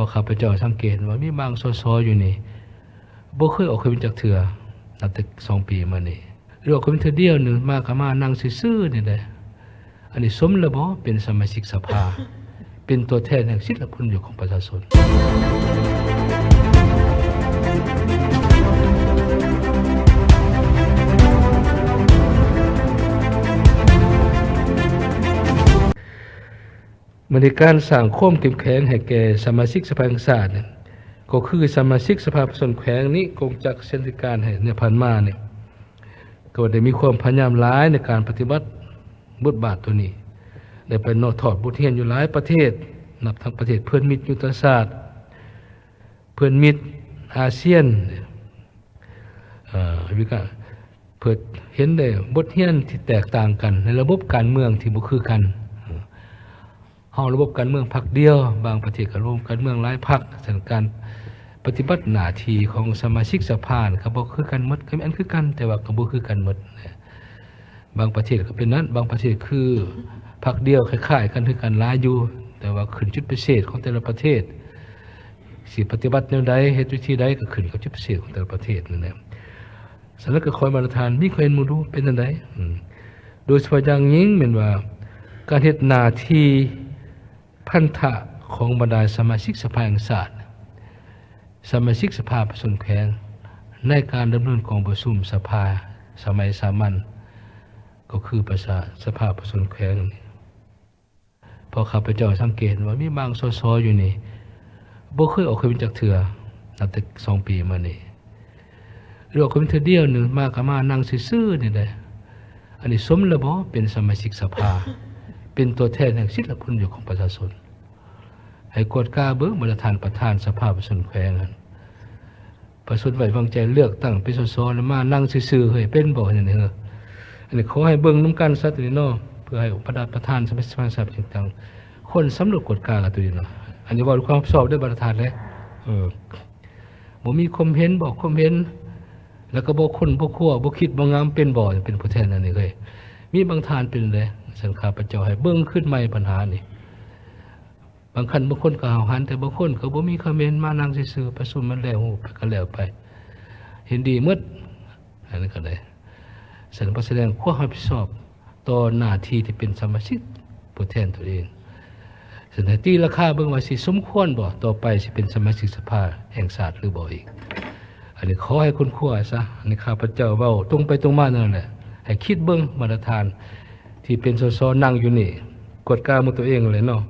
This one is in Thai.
็ข้าพเจ้าสังเกตว่ามีบางซอๆอยู่นี่บ่เคยออกเคยเป็นจากเถื่อนับแต่สองปีมานี่หรือออกเคยเป็นเถื่อเดียวหนึงมาก็มานั่งซื่อๆนี่แหละอันนี้สมแล้วบ่เป็นสมาชิกสภา เป็นตัวแทนแห่งสิทธิและผลประโยชน์ของประชาชน บริการสร้างความเข้มแข็งให้แก่สมาชิกสภาแห่งชาติเนี่ยก็คือสมาชิกสภาผู้แทนแขวงนี้กงจักเส้นการให้ในพันมาเนี่ยก็ได้มีความพยายามหลายในการปฏิบัติบทบาทตัวนี้ได้ไปโนถอดบทเรียนอยู่หลายประเทศ นับทั้งประเทศเพื่อนมิตรยุทธศาสตร์ เพื่อนมิตรอาเซียนอ่อวิกาเพื่อเห็นได้บทเรียนที่แตกต่างกัน ในระบบการเมืองที่บ่คือกัน เฮาระบบการเมืองพรรคเดียว บางประเทศก็ระบบการเมืองหลายพรรคสถานการปฏิบัติหน้าที่ของสมาชิกสภาก็บ่คือกันหมดก็มีอันคือกัน แต่ว่าก็บ่คือกันหมดนะบางประเทศก็เป็นนั้น บางประเทศคือพรรคเดียวคล้ายๆกันคือกันหลายอยู่ แต่ว่าขึ้นจุดพิเศษของแต่ละประเทศสิปฏิบัติแนวใดเฮ็ดวิธีใดก็ขึ้นกับจุดพิเศษของแต่ละประเทศนั่นแหละสำนักก็คอยมาตรฐานมีใครเห็นหมู่ดูเป็นจังไดโดยเฉพาะอย่างยิ่งแม่นว่าการเฮ็ดหน้าที่ พันธะของบรรดาสมาชิกสภาแห่งชาติสมาชิกสภาประชนแขวงในการดำเนินกองประชุมสภาสมัยสามัญก็คือประชาสภาประชนแขงนี่พอข้าพเจ้าสังเกตว่ามีบางสสอยู่นี่บ่เคยออกเคยเป็นจักเถื่อนับแต่สองปีมานี่หรือออกเคยเป็นเทื่อเดียวหนึงมาก็มานั่งซื่อๆนี่แหละอันนี้สมแล้วบ่เป็นสมาชิกสภา เป็นตัวแทนแห่งสิทธิและผลประโยชน์ของประชาชน ให้กวดกล้าเบิ้งบรรทานประธานสภาประชาชนแขวงนั้นประชาชนไว้วางใจเลือกตั้งเป็นสสแล้วมานั่งซื่อๆเฮ้ยเป็นบ่อย่างนี้เอออันนี้ขอให้เบิ้งน้ำกันซะตัวนี้เนาะเพื่อให้ประธานประธานสมัยสภาสับต่างๆคนสำรวจกวดกล้ากับตัวนี้เนาะอันนี้ว่าความรับผิดชอบด้วยประธานเลยเออบ่มีความเห็นบอกความเห็นแล้วก็บ่คนบ่คั่วบ่คิดบ่งามเป็นบ่เป็นผู้แทนอันนี้เลยมีบางทานเป็นเลย สันข้าพเจ้าให้เบิ้องขึ้นใหม่ปัญหานี่บางคันบางคนก็เอาหันแต่บางคนก็บ่มีคอมเมนต์มานั่งซื่อๆประชุมมันแล้วไปก็แล้วไป เห็นดีหมดอันนั้นก็ได้สันพแสดงความรับผิดชอบต่อหน้าที่ที่เป็นสมาชิกผู้แทนตัวเองสันตีราคาเบิ่งว่าสิสมควรบ่ต่อไปสิเป็นสมาชิกสภาแห่งชาสติหรือบ่อีก อันนี้ขอให้คุณขั้วซะอันนี้ข้าพเจ้าเว้าตรงไปตรงมานั่นแหละให้คิดเบิ่งมาตรฐาน ที่เป็นสสนั่งอยู่นี่ กดกล้ามือตัวเองเลยเนาะ